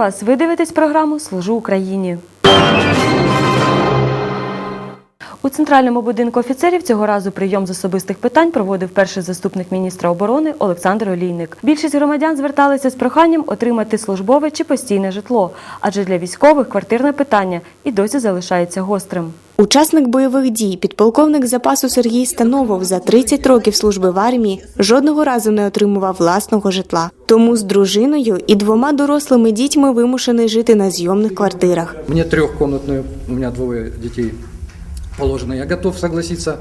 Вас! Ви дивитесь програму Служу Україні. У центральному будинку офіцерів цього разу прийом з особистих питань проводив перший заступник міністра оборони Олександр Олійник. Більшість громадян зверталися з проханням отримати службове чи постійне житло, адже для військових квартирне питання і досі залишається гострим. Учасник бойових дій, підполковник запасу Сергій Становов за 30 років служби в армії жодного разу не отримував власного житла. Тому з дружиною і двома дорослими дітьми вимушений жити на зйомних квартирах. Мне трехкомнатную, у меня двое детей положено. Я готов согласиться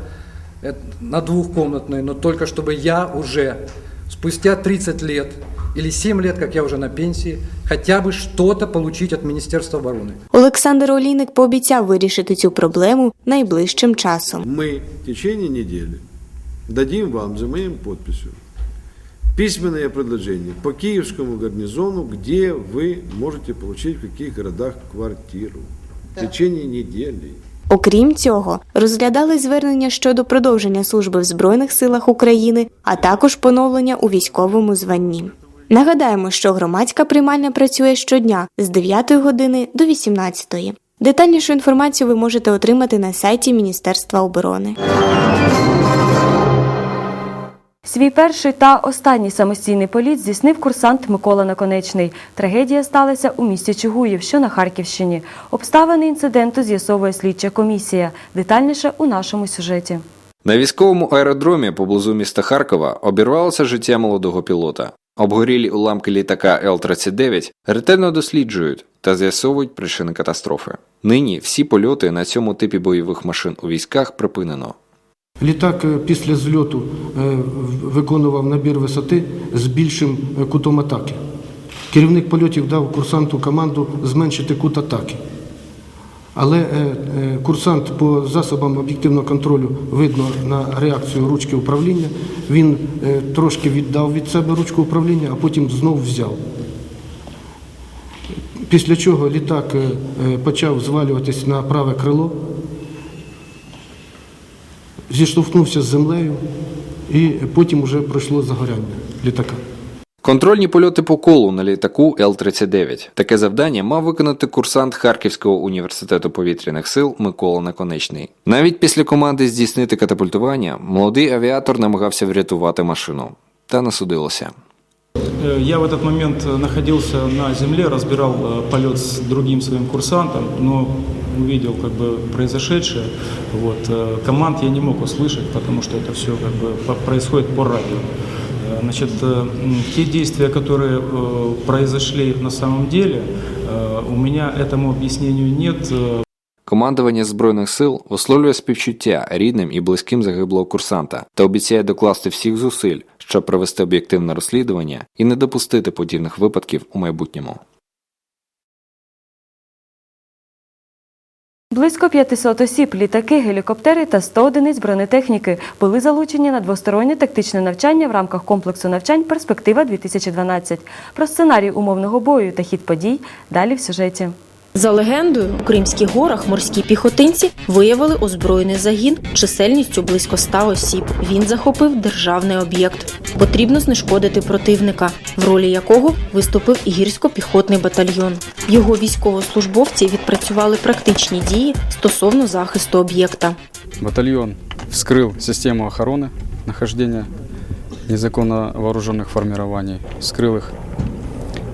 э, на двухкомнатную, но только чтобы я уже спустя 30 лет или 7 лет, как я уже на пенсии, хотя бы что-то получить от Министерства обороны. Олександр Олійник пообіцяв вирішити цю проблему найближчим часом. мы в течение недели дадим вам за моим подписью письменное предложение по Киевскому гарнизону, где вы можете получить в каких городах квартиру. В течение недели. Окрім цього, розглядали звернення щодо продовження служби в Збройних силах України, а також поновлення у військовому званні. Нагадаємо, що громадська приймальня працює щодня з 9 години до 18. Детальнішу інформацію ви можете отримати на сайті Міністерства оборони. Свій перший та останній самостійний політ здійснив курсант Микола Наконечний. Трагедія сталася у місті Чугуїв, що на Харківщині. Обставини інциденту з'ясовує слідча комісія. Детальніше у нашому сюжеті. На військовому аеродромі поблизу міста Харкова обірвалося життя молодого пілота. Обгорілі уламки літака Л-39 ретельно досліджують та з'ясовують причини катастрофи. Нині всі польоти на цьому типі бойових машин у військах припинено. Літак е, після зльоту е, виконував набір висоти з більшим е, кутом атаки. Керівник польотів дав курсанту команду зменшити кут атаки. Але курсант по засобам об'єктивного контролю видно на реакцію ручки управління. Він трошки віддав від себе ручку управління, а потім знов взяв. Після чого літак почав звалюватись на праве крило, зіштовхнувся з землею і потім вже пройшло загоряння літака. Контрольні польоти по колу на літаку Л-39. Таке завдання мав виконати курсант Харківського університету повітряних сил Микола Наконечний. Навіть після команди здійснити катапультування молодий авіатор намагався врятувати машину. Та не судилося. Э, Я в этот момент э, находился на земле, разбирал э, полет с другим своим курсантом, но увидел как бы произошедшее. Вот. э, Команд я не мог услышать, потому что это все как бы по- происходит по радио. Э, Значит, э, м, те действия, которые э, произошли на самом деле, э, у меня этому объяснению нет. Э, Командування Збройних сил висловлює співчуття рідним і близьким загиблого курсанта та обіцяє докласти всіх зусиль, щоб провести об'єктивне розслідування і не допустити подібних випадків у майбутньому. Близько 500 осіб, літаки, гелікоптери та 100 одиниць бронетехніки були залучені на двостороннє тактичне навчання в рамках комплексу навчань Перспектива 2012 Про сценарій умовного бою та хід подій далі в сюжеті. За легендою, у Кримських горах морські піхотинці виявили озброєний загін чисельністю близько 100 осіб. Він захопив державний об'єкт. Потрібно знешкодити противника, в ролі якого виступив і гірсько-піхотний батальйон. Його військовослужбовці відпрацювали практичні дії стосовно захисту об'єкта. Батальон вскрыл систему охраны нахождения незаконно вооруженных формирований, вскрыл их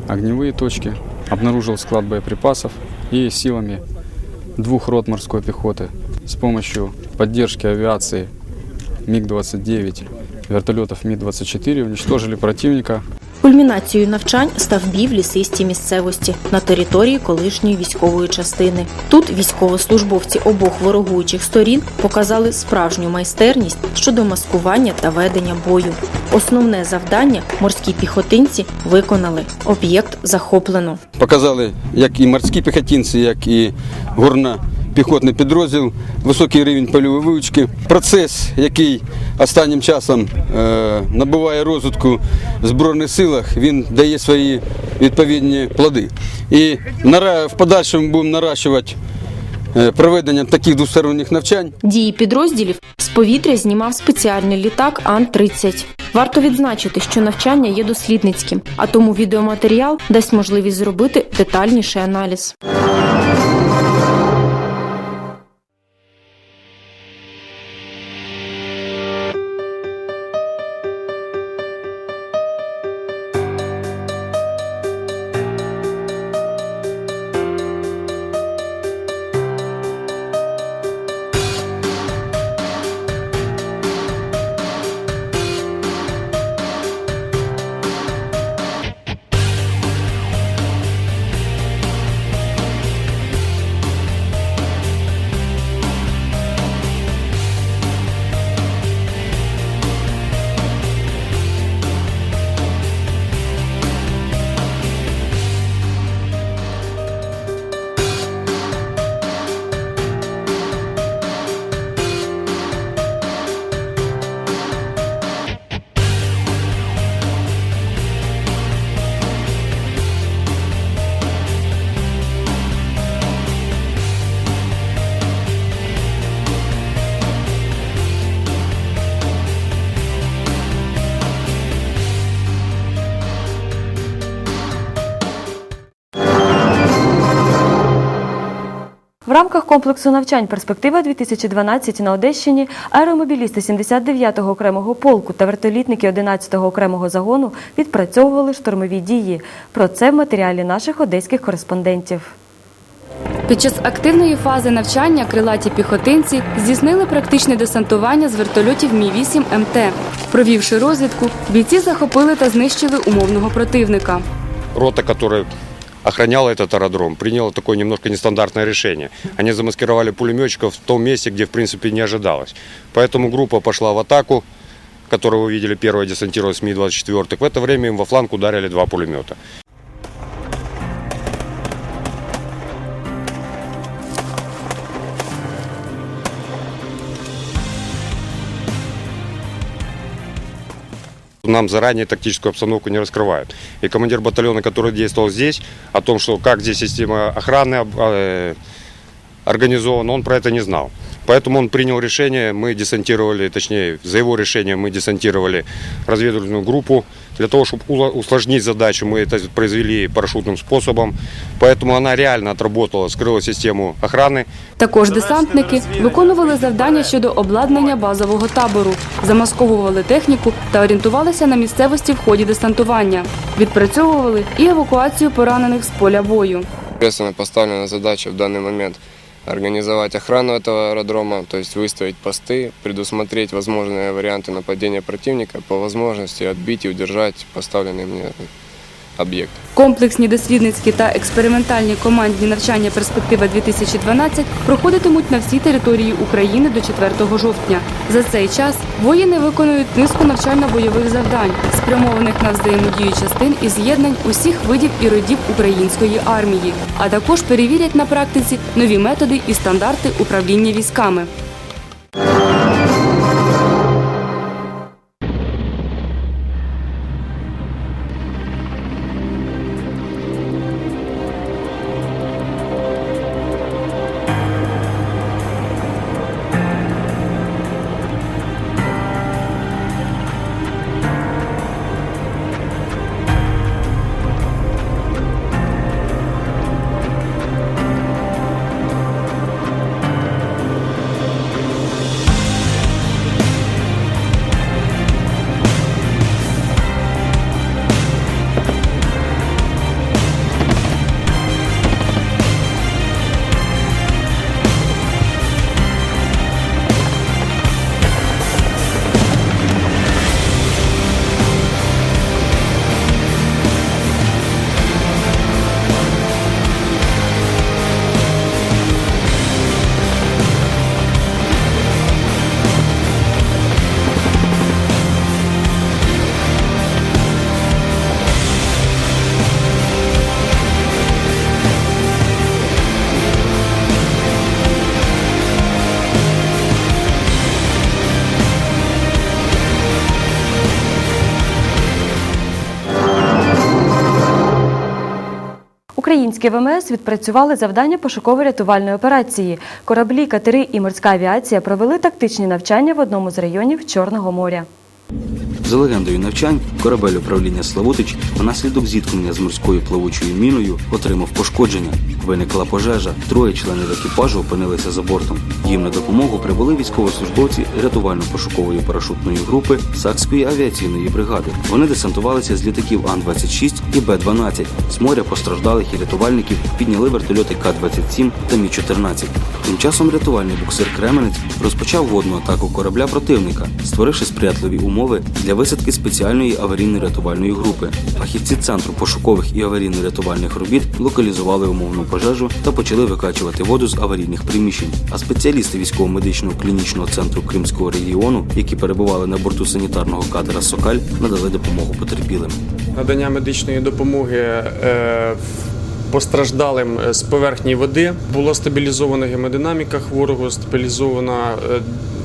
огневые точки, обнаружил склад боеприпасов и силами двух рот морской пехоты с помощью поддержки авиации МиГ-29, вертолетов Ми-24 уничтожили противника Кульмінацією навчань став бій в лісистій місцевості на території колишньої військової частини. Тут військовослужбовці обох ворогуючих сторін показали справжню майстерність щодо маскування та ведення бою. Основне завдання морські піхотинці виконали. Об'єкт захоплено. показали як і морські піхотинці, як і горно-піхотний підрозділ, високий рівень польової вивчки. Процес, який останнім часом е, набуває розвитку в Збройних силах, він дає свої відповідні плоди. І в подальшому будемо наращувати е, проведенням таких двосторонніх навчань Дії підрозділів з повітря знімав спеціальний літак Ан-30. Варто відзначити, що навчання є дослідницьким, а тому відеоматеріал дасть можливість зробити детальніший аналіз. Рамках комплексу навчань «Перспектива 2012» на Одещині аеромобілісти 79-го окремого полку та вертолітники 11-го окремого загону відпрацьовували штурмові дії. Про це в матеріалі наших одеських кореспондентів. Під час активної фази навчання крилаті піхотинці здійснили практичне десантування з вертольотів Мі-8 МТ. Провівши розвідку, бійці захопили та знищили умовного противника. рота, которая охраняла этот аэродром, приняла такое немножко нестандартное решение. Они замаскировали пулеметчиков в том месте, где в принципе не ожидалось. Поэтому группа пошла в атаку, которую вы видели, первая десантировалась Ми-24. В это время им во фланг ударили два пулемета. Нам заранее тактическую обстановку не раскрывают. И командир батальона, который действовал здесь, о том, что как здесь система охраны об- э, организована, он про это не знал. Поэтому он принял решение, мы десантировали, точнее, за его решением мы десантировали разведывательную группу. Для того, чтобы ула- усложнить задачу, мы это произвели парашютным способом. Поэтому она реально отработала, скрыла систему охраны. Також десантники виконували завдання щодо обладнання базового табору, замасковували техніку та орієнтувалися на місцевості в ході десантування. Відпрацьовували і евакуацію поранених з поля бою. Соответственно, поставлена задача в данный момент организовать охрану этого аэродрома, то есть выставить посты, предусмотреть возможные варианты нападения противника, по возможности отбить и удержать поставленный мне объект. Комплексні дослідницькі та експериментальні командні навчання «Перспектива 2012» проходитимуть на всій території України до 4 жовтня. За цей час воїни виконують низку навчально-бойових завдань, спрямованих на взаємодію частин і з'єднань усіх видів і родів української армії, а також перевірять на практиці нові методи і стандарти управління військами. Українські ВМС відпрацювали завдання пошуково-рятувальної операції. Кораблі, катери і морська авіація провели тактичні навчання в одному з районів Чорного моря. За легендою навчань, корабель управління Славутич внаслідок зіткнення з морською плавучою міною отримав пошкодження. Виникла пожежа. Троє членів екіпажу опинилися за бортом. Їм на допомогу прибули військовослужбовці рятувально-пошукової парашутної групи Сакської авіаційної бригади. Вони десантувалися з літаків Ан-26 і Б-12. З моря постраждалих і рятувальників підняли вертольоти К-27 та Мі-14. Тим часом рятувальний буксир Кременець розпочав водну атаку корабля противника, створивши сприятливі умови для висадки спеціальної аварійно-рятувальної групи. Фахівці центру пошукових і аварійно-рятувальних робіт локалізували умовну пожежу та почали викачувати воду з аварійних приміщень. А спеціалісти військово-медичного клінічного центру Кримського регіону, які перебували на борту санітарного катера Сокаль, надали допомогу потерпілим. надання медичної допомоги е, постраждалим з поверхні води. Була стабілізована гемодинаміка хворого, стабілізована е,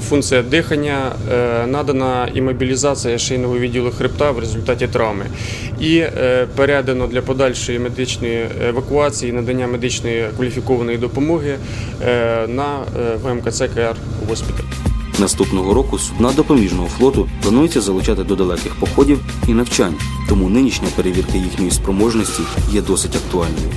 функція дихання, е, надана імобілізація шийного відділу хребта в результаті травми. І е, передано для подальшої медичної евакуації, надання медичної кваліфікованої допомоги е, на е, ВМКЦ КР госпіталь. Наступного року судна допоміжного флоту планується залучати до далеких походів і навчань, тому нинішня перевірка їхньої спроможності є досить актуальною.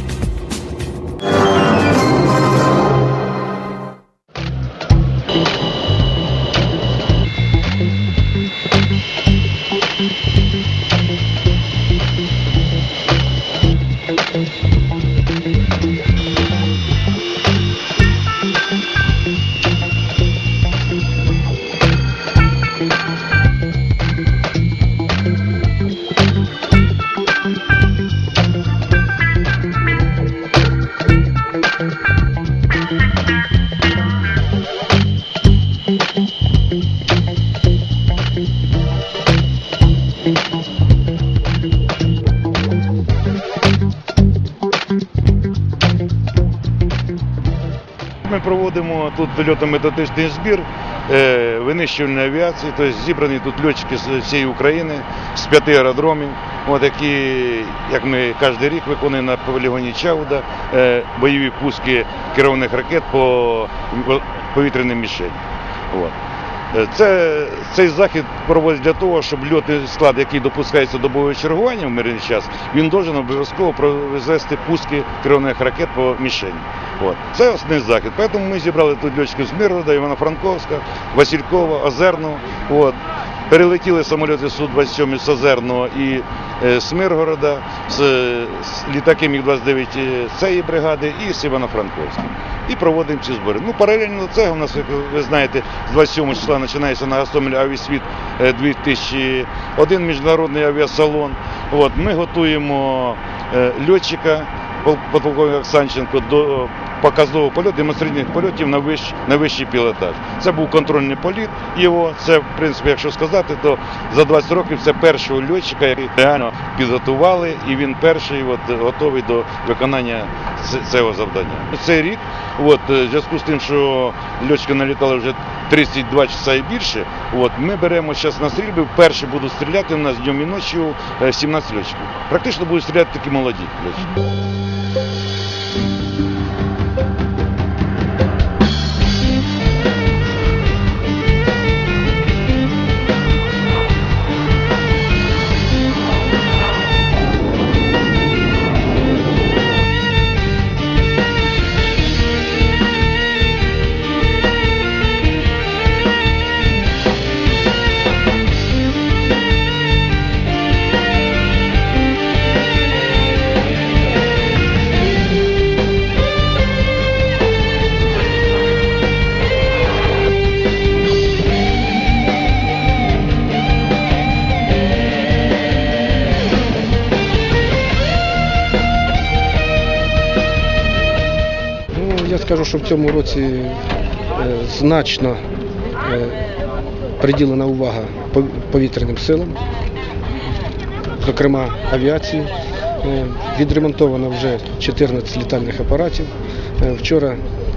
Ми проводимо тут льотно-методичний збір е, винищувальної авіації, тобто зібрані тут льотчики з всієї України, з п'яти аеродромів, от, які, як ми кожен рік виконуємо на полігоні Чауда, е, бойові пуски керованих ракет по повітряним мішеням. Е, Це, цей захід проводить для того, щоб льотний склад, який допускається до бойового чергування в мирний час, він должен обов'язково провести пуски керованих ракет по мішені. От. Це основний захід. Тому ми зібрали тут льотчиків з Миргорода, Івано-Франковська, Василькова, Озерного. Перелетіли самоліти Су-27 з Озерного і е, з літаки Міг-29 цієї бригади і з Івано-Франковська. І проводимо ці збори. Ну, паралельно цього у нас, як ви знаєте, з 27 числа починається на Гастомелі авіасвіт е, 2001 міжнародний авіасалон. От, ми готуємо е, льотчика, пол- подполковника Оксанченко до показового польоту, демонстраційних польотів на, вищ, на вищий пілотаж. Це був контрольний політ його. Це, в принципі, якщо сказати, то за 20 років це першого льотчика, який реально підготували, і він перший от, готовий до виконання цього завдання. Цей рік, от, е, в зв'язку з тим, що льотчики налітали вже 32 часа і більше, от, ми беремо зараз на стрільби, перші будуть стріляти у нас днем і ночі е, 17 льотчиків. Практично будуть стріляти такі молоді льотчики. Що в цьому році е, значно е, приділена увага повітряним силам, зокрема авіації. Е, Відремонтовано вже 14 літальних апаратів. Вчора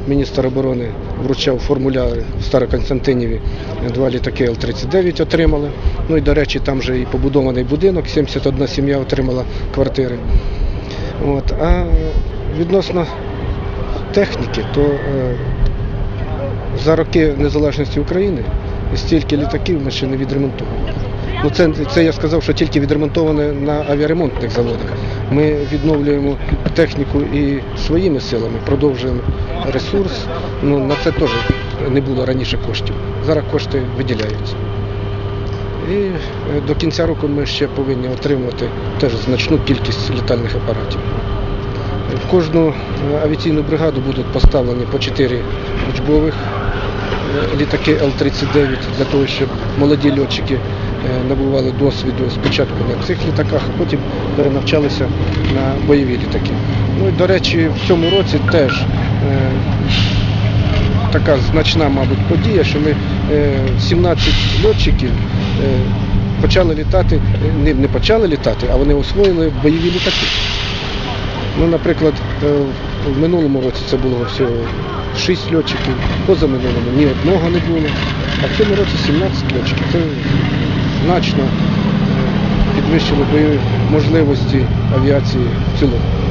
міністр оборони вручав формуляри в Староконстантиніві. Два літаки Л-39 отримали. Ну і, до речі, там вже і побудований будинок, 71 сім'я отримала квартири. От, а відносно техніки, то е, за роки незалежності України стільки літаків ми ще не відремонтували. Ну, це, це я сказав, що тільки відремонтоване на авіаремонтних заводах. Ми відновлюємо техніку і своїми силами, продовжуємо ресурс. Ну, на це теж не було раніше коштів. Зараз кошти виділяються. І е, до кінця року ми ще повинні отримати теж значну кількість літальних апаратів. В кожну е, авіаційну бригаду будуть поставлені по 4 учбових е, літаки Л-39 для того, щоб молоді льотчики е, набували досвіду спочатку на цих літаках, а потім перенавчалися на бойові літаки. Ну і до речі, в цьому році теж така значна, мабуть, подія, що ми е, 17 льотчиків почали літати, не почали літати, а вони освоїли бойові літаки. Ну, наприклад, е, в минулому році це було всього 6 льотчиків, позаминулому ні одного не було, а в цьому році 17 льотчиків. Це значно е, підвищило бойові можливості авіації в цілому.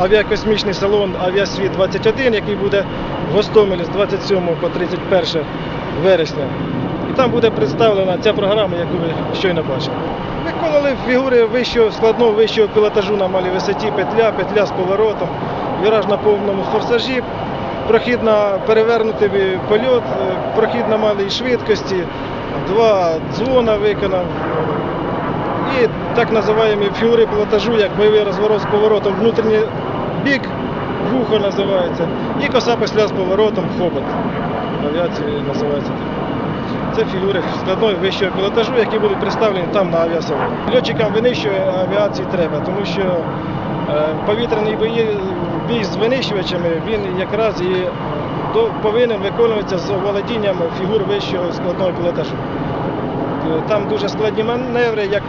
Авіакосмічний салон Авіасвіт 21, який буде в Гостомелі з 27 по 31 вересня. І там буде представлена ця програма, яку ви щойно бачили. Виконали фігури вищого, складного вищого пілотажу на малій висоті, петля, петля з поворотом, віраж на повному форсажі, прохід на перевернутий польот, е, прохід на малій швидкості, два дзвона виконав, і так називаємо фігури пілотажу, як бойовий розворот з поворотом внутрішній бік, вухо називається, і коса після з поворотом хобот. В авіації називається. Це фігури складної вищого пілотажу, які будуть представлені там на авіасалоні. Льотчикам винищої авіації треба, тому що е, повітряний бої, бій з винищувачами, він якраз і повинен виконуватися з володінням фігур вищого складного пілотажу. Е, Там дуже складні маневри, як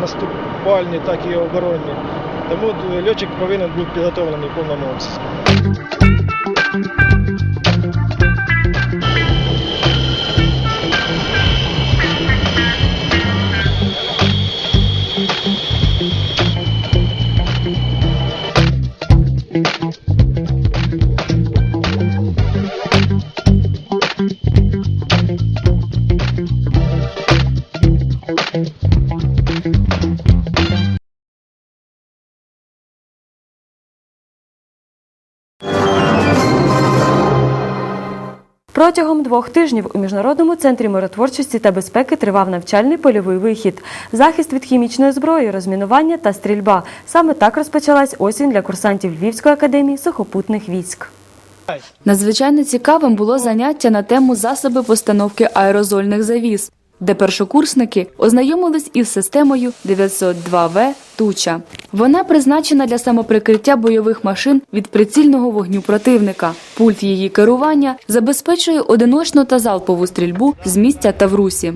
наступальні, так і оборонні. Тому е, льотчик повинен бути підготовлений в повному обсязі. Протягом двох тижнів у міжнародному центрі миротворчості та безпеки тривав навчальний польовий вихід, захист від хімічної зброї, розмінування та стрільба. Саме так розпочалась осінь для курсантів Львівської академії сухопутних військ. Надзвичайно цікавим було заняття на тему засоби постановки аерозольних завіс, де першокурсники ознайомились із системою 902В Туча. Вона призначена для самоприкриття бойових машин від прицільного вогню противника. Пульт її керування забезпечує одиночну та залпову стрільбу з місця та в русі.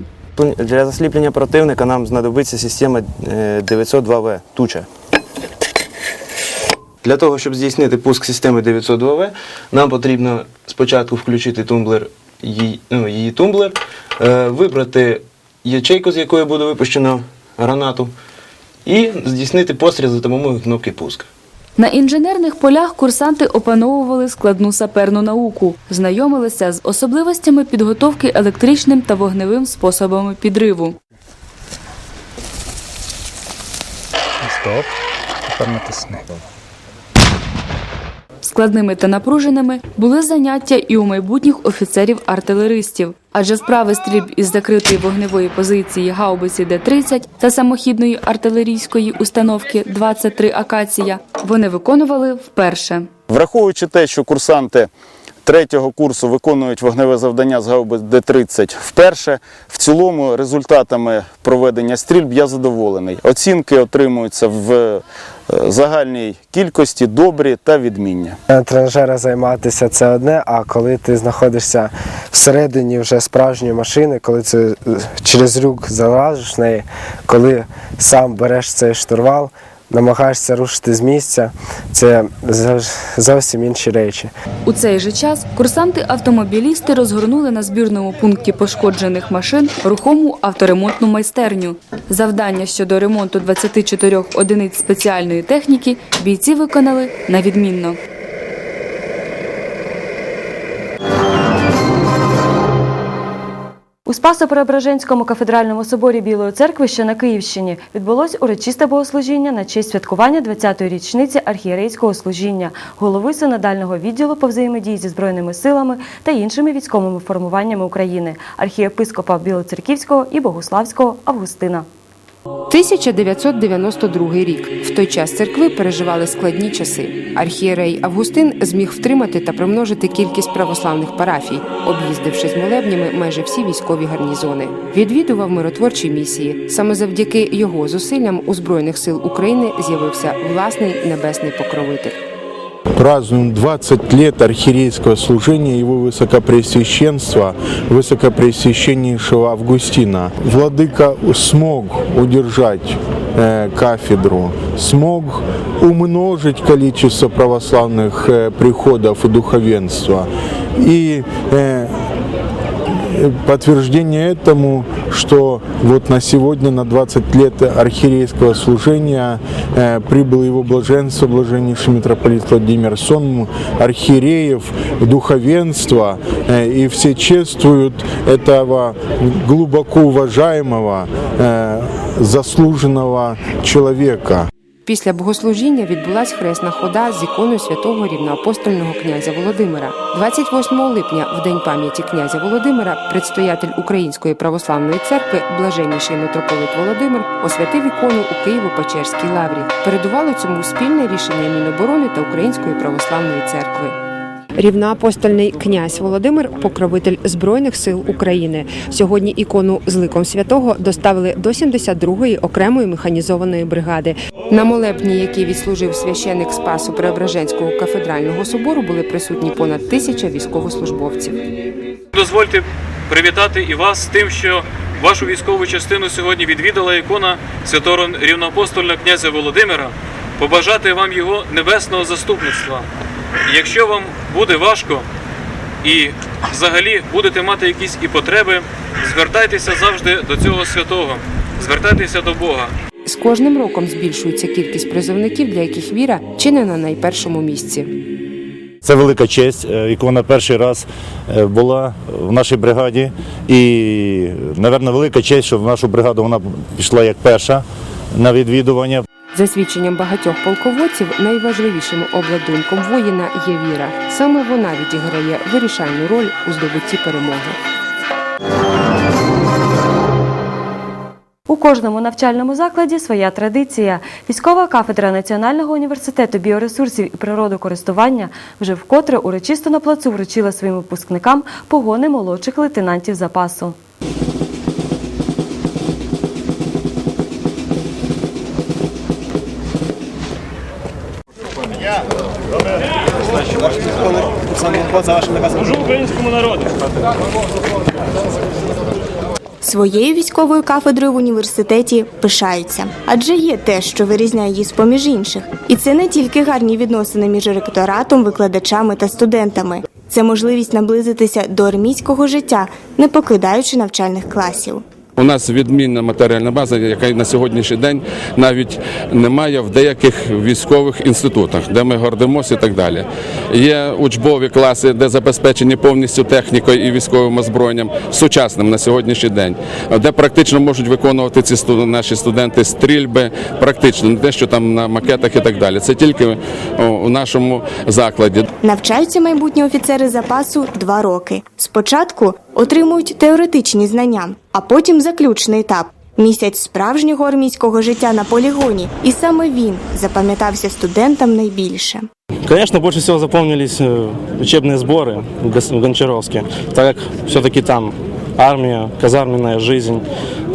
Для засліплення противника нам знадобиться система е, 902В Туча. Для того, щоб здійснити пуск системи 902В, нам потрібно спочатку включити тумблер, її, ну, її тумблер, е, вибрати ячейку, з якої буде випущено гранату і здійснити постріл за допомогою кнопки пуск. На інженерних полях курсанти опановували складну саперну науку, знайомилися з особливостями підготовки електричним та вогневим способами підриву. Стоп. Тепер натисни. Складними та напруженими були заняття і у майбутніх офіцерів-артилеристів, адже вправи стрільб із закритої вогневої позиції гаубиці Д-30 та самохідної артилерійської установки 23 Акація вони виконували вперше. Враховуючи те, що курсанти третього курсу виконують вогневе завдання з гаубиць Д-30 вперше, в цілому результатами проведення стрільб я задоволений. Оцінки отримуються в загальній кількості добрі та відмінні. Тренажера займатися це одне, а коли ти знаходишся всередині вже справжньої машини, коли ти е, через рюк залазиш в неї, коли сам береш цей штурвал, намагаєшся рушити з місця, це зов- зовсім інші речі. У цей же час курсанти-автомобілісти розгорнули на збірному пункті пошкоджених машин рухому авторемонтну майстерню. Завдання щодо ремонту 24 одиниць спеціальної техніки бійці виконали на відмінно. У Спасо-Преображенському кафедральному соборі Білої церкви, що на Київщині, відбулось урочисте богослужіння на честь святкування 20-ї річниці архієрейського служіння, голови синодального відділу по взаємодії зі збройними силами та іншими військовими формуваннями України, архієпископа Білоцерківського і Богославського Августина. 1992 рік. В той час церкви переживали складні часи. Архієрей Августин зміг втримати та примножити кількість православних парафій, об'їздивши з молебнями майже всі військові гарнізони. Відвідував миротворчі місії. Саме завдяки його зусиллям у збройних сил України з'явився власний небесний покровитель празднуем 20 лет архиерейского служения его высокопреосвященства, высокопреосвященнейшего Августина. Владыка смог удержать э, кафедру, смог умножить количество православных э, приходов и духовенства. И э, подтверждение этому, что вот на сегодня, на 20 лет архиерейского служения э, прибыл его блаженство, блаженнейший митрополит Владимир, сон архиереев, духовенства, э, и все чествуют этого глубоко уважаемого, э, заслуженного человека. Після богослужіння відбулась хресна хода з іконою святого рівноапостольного князя Володимира. 28 липня, в день пам'яті князя Володимира, предстоятель Української православної церкви, блаженніший митрополит Володимир, освятив ікону у Києво-Печерській лаврі. Передувало цьому спільне рішення Міноборони та Української православної церкви. Рівноапостольний князь Володимир, покровитель збройних сил України. Сьогодні ікону з ликом святого доставили до 72-ї окремої механізованої бригади. На молебні, який відслужив священик Спасу Преображенського кафедрального собору, були присутні понад тисяча військовослужбовців. Дозвольте привітати і вас з тим, що вашу військову частину сьогодні відвідала ікона святого рівноапостольного князя Володимира, побажати вам його небесного заступництва. Якщо вам буде важко і взагалі будете мати якісь і потреби, звертайтеся завжди до цього святого, звертайтеся до Бога. З кожним роком збільшується кількість призовників, для яких віра чи не на найпершому місці. Це велика честь. Е, Ікона перший раз е, була в нашій бригаді. І, напевно, велика честь, що в нашу бригаду вона пішла як перша на відвідування. За свідченням багатьох полководців, найважливішим обладунком воїна є віра. Саме вона відіграє вирішальну роль у здобутті перемоги. У кожному навчальному закладі своя традиція. Військова кафедра Національного університету біоресурсів і природокористування вже вкотре урочисто на плацу вручила своїм випускникам погони молодших лейтенантів запасу. Служу українському народу. Своєю військовою кафедрою в університеті пишаються, адже є те, що вирізняє її з-поміж інших. І це не тільки гарні відносини між ректоратом, викладачами та студентами. Це можливість наблизитися до армійського життя, не покидаючи навчальних класів. У нас відмінна матеріальна база, яка на сьогоднішній день навіть немає в деяких військових інститутах, де ми гордимося і так далі. Є учбові класи, де забезпечені повністю технікою і військовим озброєнням сучасним на сьогоднішній день, де практично можуть виконувати ці сту- наші студенти стрільби, практично не те, що там на макетах і так далі. Це тільки у нашому закладі. Навчаються майбутні офіцери запасу два роки. Спочатку отримують теоретичні знання, а потім заключний етап місяць справжнього армійського життя на полігоні. І саме він запам'ятався студентам найбільше. Конечно, больше всего запомнились э, учебные сборы в Гос- в Гончаровске, так как все-таки там армия, казарменная жизнь,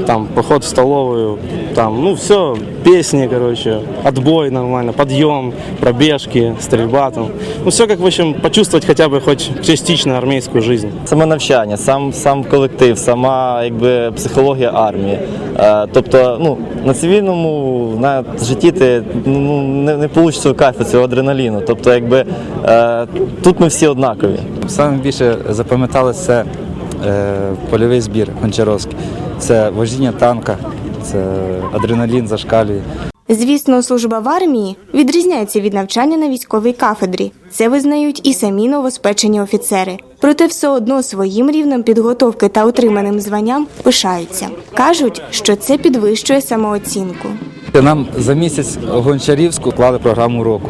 там поход в столовую, там, ну все, песни, короче, отбой нормально, подъем, пробежки, стрельба там. Ну все как, в общем, почувствовать хотя бы хоть частично армейскую жизнь. Саме навчання, сам, сам колектив, сама якби, психологія армії. Е, тобто, ну, на цивільному на житті ти ну, не, не получиш цього кайфу, цього адреналіну. Тобто, якби, е, тут ми всі однакові. Саме більше запам'яталося польовий збір Гончаровський. Це вождіння танка, це адреналін зашкалює. Звісно, служба в армії відрізняється від навчання на військовій кафедрі. Це визнають і самі новоспечені офіцери. Проте все одно своїм рівнем підготовки та отриманим званням пишаються. кажуть, що це підвищує самооцінку. Нам за місяць Гончарівську клали програму року.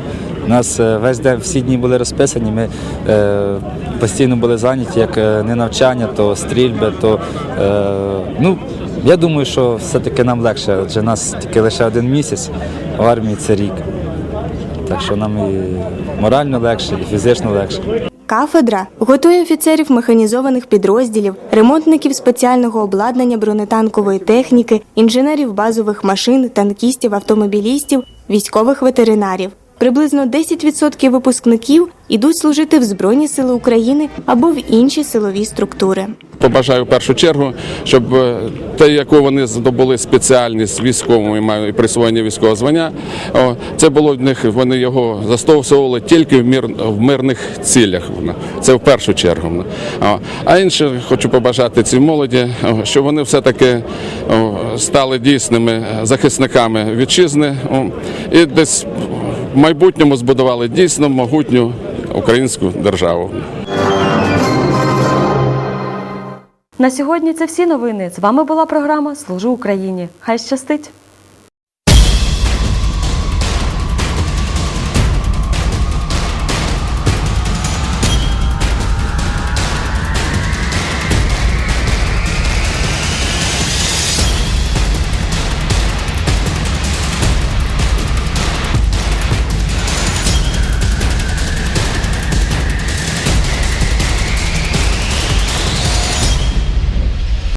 У нас е, весь день всі дні були розписані. Ми е, постійно були зайняті як е, не навчання, то стрільби, то е, ну. Я думаю, що все-таки нам легше, адже нас тільки лише один місяць, в армії це рік. Так що нам і морально легше, і фізично легше. Кафедра готує офіцерів механізованих підрозділів, ремонтників спеціального обладнання бронетанкової техніки, інженерів базових машин, танкістів, автомобілістів, військових ветеринарів. Приблизно 10% випускників ідуть служити в Збройні Сили України або в інші силові структури. Побажаю в першу чергу, щоб е, те, яку вони здобули спеціальність військову і мають присвоєння військового звання, це було в них. Вони його застосовували тільки в мир в мирних цілях. Це в першу чергу. А інше хочу побажати цій молоді, щоб вони все таки стали дійсними захисниками вітчизни і десь майбутньому збудували дійсно могутню українську державу. На сьогодні це всі новини. З вами була програма Служу Україні. Хай щастить!